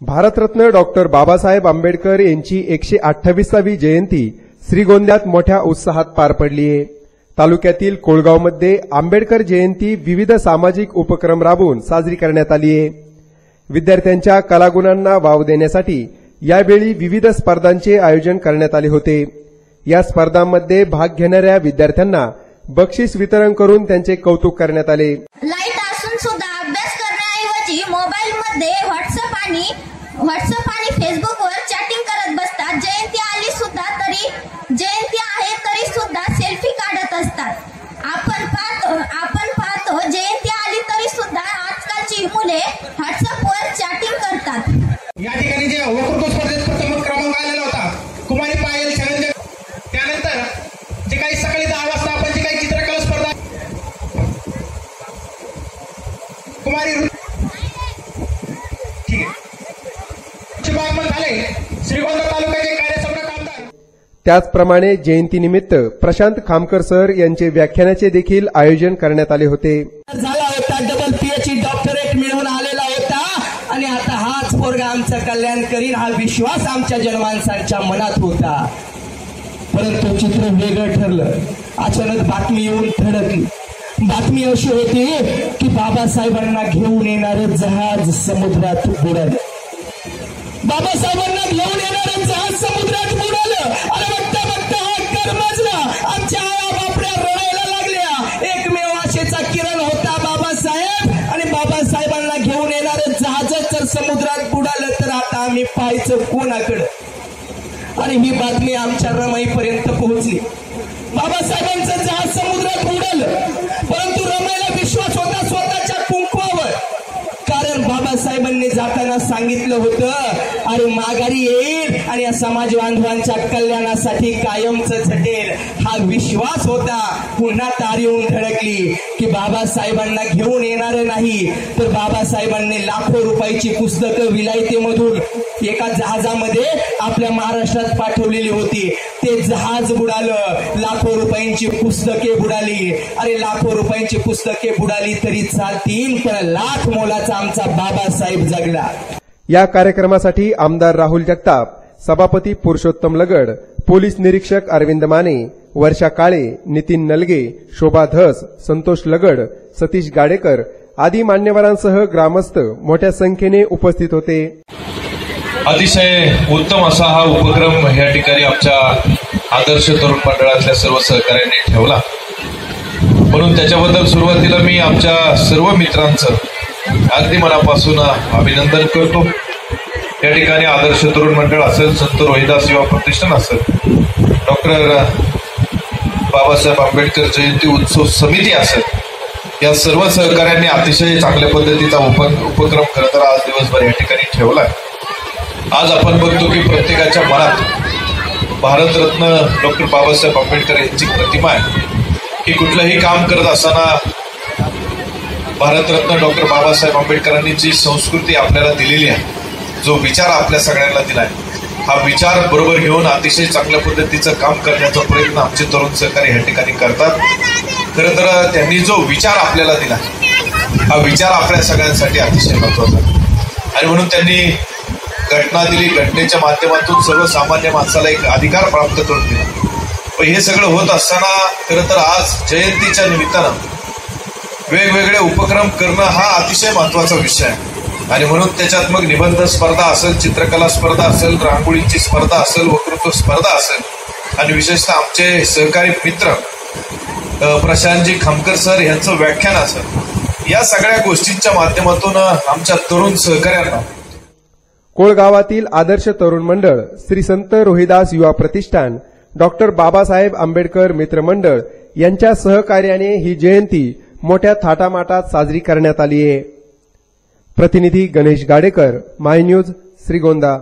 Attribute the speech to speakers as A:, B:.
A: Bharat Ratna doctor Babasaheb Ambedkar यांची एकशे अठ्ठावीसावी जयंती श्रीगोंद्यात मोठ्या उत्साहात पार पडली आहे. तालुक्यातील कोळगावमध्ये आंबेडकर जयंती विविध सामाजिक उपक्रम राबवून साजरी करण्यात आली आहे. विद्यार्थ्यांच्या कलागुणांना वाव देण्यासाठी यावेळी विविध स्पर्धांचे आयोजन करण्यात आले होते. या स्पर्धांमध्ये भाग घेणाऱ्या विद्यार्थ्यांना बक्षीस वितरण करून त्यांचे कौतुक करण्यात आले.
B: आजकालची मुले व्हॉट्सअपवर चॅटिंग करतात.
C: या ठिकाणी जे वक्तृत्व स्पर्धेत प्रथम क्रमांक आलेला होता कुमारी पायल चॅलेंज त्यानंतर जे काही सकाळी दहा वाजता आपण जे काही चित्रकला स्पर्धा कुमारी रु- ठीक आहे. शुभागमन झाले श्रीगोंदा तालुक्याचे कार्यसम्राट आमदार
A: त्याचप्रमाणे जयंतीनिमित्त प्रशांत खामकर सर यांचे व्याख्यानाचे देखील आयोजन करण्यात आले होते.
D: झाला होता डबल पीएचडी डॉक्टरेट मिळवून आलेला होता आणि आता हाच पोरगा आमचं कल्याण करीन हा विश्वास आमच्या जनमानसांच्या मनात होता. परंतु चित्र वेगळं ठरलं. अचानक बातमी येऊन धडकली. बातमी अशी होती की बाबासाहेबांना घेऊन येणार जहाज समुद्रात बुडालं. बाबासाहेबांना घेऊन येणार जहाज समुद्रात बुडालं तर आता आम्ही पाहायचं कोणाकडं? आणि ही बातमी आमच्या रमाईपर्यंत पोहोचली. बाबासाहेबांचं जहाज समुद्रात बुडालं. बाबासाहेबांनी जाताना सांगितलं होतं अरे माघारी येईल आणि या समाज बांधवांच्या कल्याणासाठी कायमच झटेल. हा विश्वास होता. पुन्हा तार येऊन धडकली की बाबासाहेबांना घेऊन येणार नाही. तर बाबासाहेबांनी लाखो रुपयाची पुस्तकं विलायतेमधून एका जहाजामध्ये आपल्या महाराष्ट्रात पाठवलेली होती. ते जहाज बुडालं. लाखो रुपयांची पुस्तके बुडाली. अरे लाखो रुपयांची पुस्तके बुडाली तरी चालतील पण लाख मोलाचा आमचा बाबासाहेब जगला.
A: या कार्यक्रमासाठी आमदार राहुल जगताप सभापती पुरुषोत्तम लगड पोलीस निरीक्षक अरविंद माने वर्षा काळे नितीन नलगे शोभा धस संतोष लगड सतीश गाडेकर आदी मान्यवरांसह ग्रामस्थ मोठ्या संख्येने उपस्थित होते.
E: अतिशय उत्तम असा हा उपक्रम या ठिकाणी आमच्या आदर्श तरुण मंडळातल्या सर्व सहकार्यांनी ठेवला. म्हणून त्याच्याबद्दल सुरुवातीला मी आमच्या सर्व मित्रांचं अगदी मनापासून अभिनंदन करतो. या ठिकाणी आदर्श तरुण मंडळ असेल संत रोहिदास युवा प्रतिष्ठान असेल डॉक्टर बाबासाहेब आंबेडकर जयंती उत्सव समिती असेल या सर्व सहकार्यांनी अतिशय चांगल्या पद्धतीचा उप उपक्रम खरं तर आज दिवसभर या ठिकाणी ठेवला आहे. आज आपण बघतो की प्रत्येकाच्या मनात भारतरत्न डॉक्टर बाबासाहेब आंबेडकर यांची प्रतिमा आहे. की कुठलंही काम करत असताना भारतरत्न डॉक्टर बाबासाहेब आंबेडकरांनी जी संस्कृती आपल्याला दिलेली आहे जो विचार आपल्या सगळ्यांना दिला आहे हा विचार बरोबर घेऊन अतिशय चांगल्या पद्धतीचं काम करण्याचा प्रयत्न आमचे तरुण सहकारी या ठिकाणी करतात. खरं तर त्यांनी जो विचार आपल्याला दिला हा विचार आपल्या सगळ्यांसाठी अतिशय महत्त्वाचा आणि म्हणून त्यांनी घटना दिली घटनेच्या माध्यमातून सर्वसामान्य माणसाला एक अधिकार प्राप्त करून दिला. पण हे सगळं होत असताना खरं तर आज जयंतीच्या निमित्तानं वेगवेगळे उपक्रम करणं हा अतिशय महत्त्वाचा विषय आहे. आणि म्हणून त्याच्यात मग निबंध स्पर्धा असेल चित्रकला स्पर्धा असेल रांगोळीची स्पर्धा असेल वक्तृत्व स्पर्धा असेल. आणि विशेषतः आमचे सहकारी मित्र प्रशांतजी खामकर सर यांचं व्याख्यान असेल. या सगळ्या गोष्टींच्या माध्यमातून आमच्या तरुण सहकाऱ्यांना
A: कोळगावातील आदर्श तरुण मंडळ श्री संत रोहिदास युवा प्रतिष्ठान डॉक्टर बाबासाहेब आंबेडकर मित्रमंडळ यांच्या सहकार्याने ही जयंती मोठ्या थाटामाटात साजरी करण्यात आली आहे. प्रतिनिधी गणेश गाडेकर माय न्यूज श्रीगोंदा.